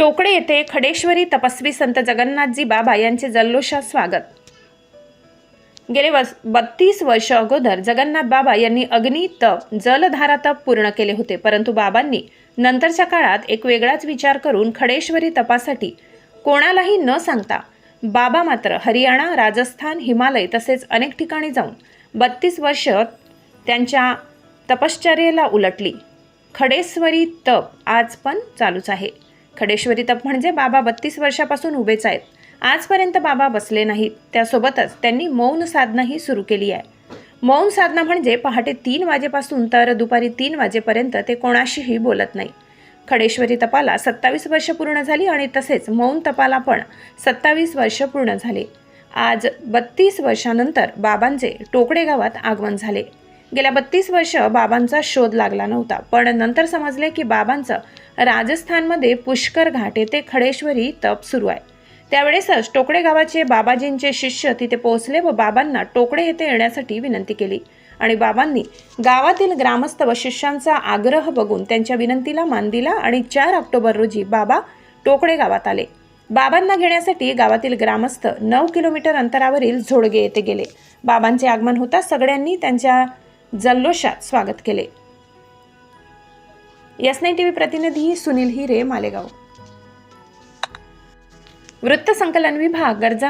टोकडे येथे खडेश्वरी तपस्वी संत जगन्नाथजी बाबा यांचे जल्लोषात स्वागत. गेले वस बत्तीस वर्ष अगोदर जगन्नाथ बाबा यांनी अग्नी तप जलधारा तप पूर्ण केले होते. परंतु बाबांनी नंतरच्या काळात एक वेगळाच विचार करून खडेश्वरी तपासाठी कोणालाही न सांगता बाबा मात्र हरियाणा राजस्थान हिमालय तसेच अनेक ठिकाणी जाऊन बत्तीस वर्ष त्यांच्या तपश्चर्येला उलटली. खडेश्वरी तप आज पण चालूच आहे. खडेश्वरी तप म्हणजे बाबा बत्तीस वर्षापासून उभेच आहेत. आजपर्यंत बाबा बसले नाहीत. त्यासोबतच त्यांनी मौन साधनाही सुरू केली आहे. मौन साधना म्हणजे पहाटे तीन वाजेपासून तर दुपारी तीन वाजेपर्यंत ते कोणाशीही बोलत नाही. खडेश्वरी तपाला सत्तावीस वर्ष पूर्ण झाली आणि तसेच मौन तपाला पण सत्तावीस वर्ष पूर्ण झाले. आज बत्तीस वर्षानंतर बाबांचे टोकडे गावात आगमन झाले. गेल्या बत्तीस वर्ष बाबांचा शोध लागला नव्हता. पण नंतर समजले की बाबांचं राजस्थानमध्ये पुष्कर घाट येथे खडेश्वरी तप सुरू आहे. त्यावेळेसच टोकडे गावाचे बाबाजींचे शिष्य तिथे पोहोचले व बाबांना टोकडे येथे येण्यासाठी विनंती केली. आणि बाबांनी गावातील ग्रामस्थ व शिष्यांचा आग्रह बघून त्यांच्या विनंतीला मान दिला आणि चार ऑक्टोबर रोजी बाबा टोकडे गावात आले. बाबांना घेण्यासाठी गावातील ग्रामस्थ नऊ किलोमीटर अंतरावरील झोडगे येथे गेले. बाबांचे आगमन होताच सगळ्यांनी त्यांच्या जल्लोषात स्वागत केले. एस नाईन टी व्ही प्रतिनिधी सुनील हिरे मालेगाव. वृत्तसंकलन विभाग गरजा